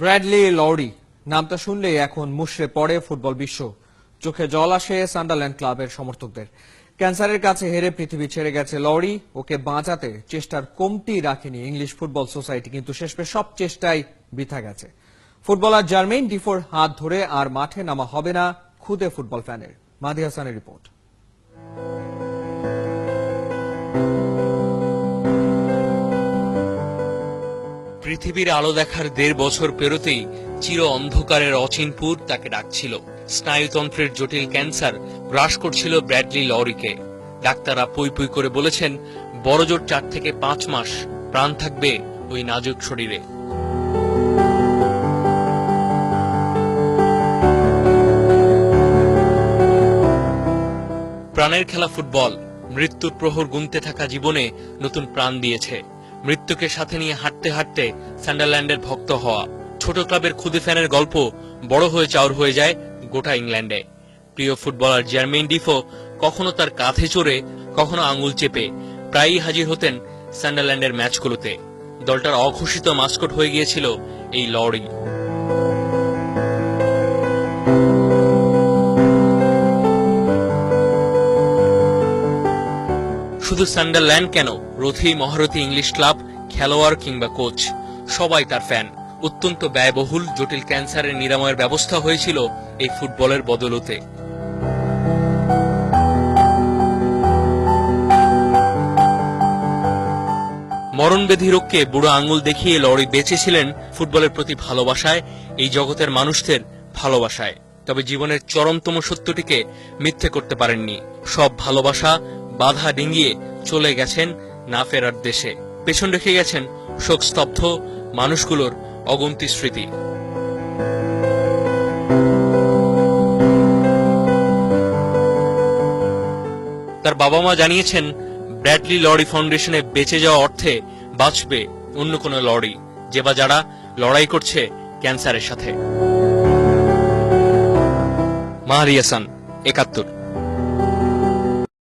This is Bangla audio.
ব্র্যাডলি লরি নামটা শুনলেই এখন মুশড়ে পড়ে ফুটবল বিশ্ব। চোখে জল আসে সান্ডারল্যান্ড ক্লাবের সমর্থকদের। ক্যান্সারের কাছে হেরে পৃথিবী ছেড়ে গেছে লরি ওকে বাঁচাতে চেষ্টার কমতি রাখেনি ইংলিশ ফুটবল সোসাইটি, কিন্তু শেষমেশ সব চেষ্টাই বৃথা গেছে। ফুটবলার জার্মেইন ডিফোর হাত ধরে আর মাঠে নামা হবে না খুদে ফুটবল ফ্যানের। মাদি হাসানের রিপোর্ট। পৃথিবীর আলো দেখার দেড় বছর পেরোতেই চির অন্ধকারের অচিনপুর তাকে ডাকছিল। স্নায়ুতন্ত্রের জটিল ক্যান্সার গ্রাস করছিল ব্র্যাডলি লরিকে। ডাক্তাররা পুই পুই করে বলেছেন, বড়জোর চার থেকে পাঁচ মাস প্রাণ থাকবে ওই নাজুক শরীরে। প্রাণের খেলা ফুটবল, মৃত্যুর প্রহর গুনতে থাকা জীবনে নতুন প্রাণ দিয়েছে। মৃত্যুকে সাথে নিয়ে হাঁটতে হাঁটতে স্যান্ডারল্যান্ডের ভক্ত হওয়া ছোট ক্লাবের খুদে ফ্যানের গল্প বড় হয়ে চাওর হয়ে যায় গোটা ইংল্যান্ডে। প্রিয় ফুটবলার জার্মেইন ডিফো কখনো তার কাঁধে চড়ে, কখনো আঙুল চেপে প্রায়ই হাজির হতেন স্যান্ডারল্যান্ডের ম্যাচগুলোতে। দলটার অঘোষিত মাস্কট হয়ে গিয়েছিল এই লরি। শুধু সান্ডারল্যান্ড কেন? রথী, মহারথী, ইংলিশ ক্লাব, খেলোয়াড় কিংবা কোচ, সবাই তার ফ্যান। অত্যন্ত ব্যয়বহুল, জটিল ক্যান্সারের নিরাময়ের ব্যবস্থা হয়েছিল এই ফুটবলের বদলতে। মরণবেধি রোগকে বুড়ো আঙুল দেখিয়ে লড়ি বেঁচেছিলেন ফুটবলের প্রতি ভালোবাসায়, এই জগতের মানুষদের ভালোবাসায়। তবে জীবনের চরমতম সত্যটিকে মিথ্যে করতে পারেননি। সব ভালোবাসা বাধা ডিঙ্গিয়ে চলে গেছেন না ফেরার দেশে। পেছন রেখে গেছেন শোকস্তব্ধ মানুষগুলোর অগন্তি স্মৃতি। তার বাবা মা জানিয়েছেন, ব্র্যাডলি লরি ফাউন্ডেশনে বেঁচে যাওয়া অর্থে বাঁচবে অন্য কোনো লরি, যে বা যারা লড়াই করছে ক্যান্সারের সাথে। মাহারি হাসান, একাত্তর।